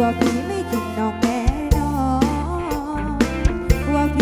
ว่าพี่ไม่กินน้องแน่นอนว่าพี่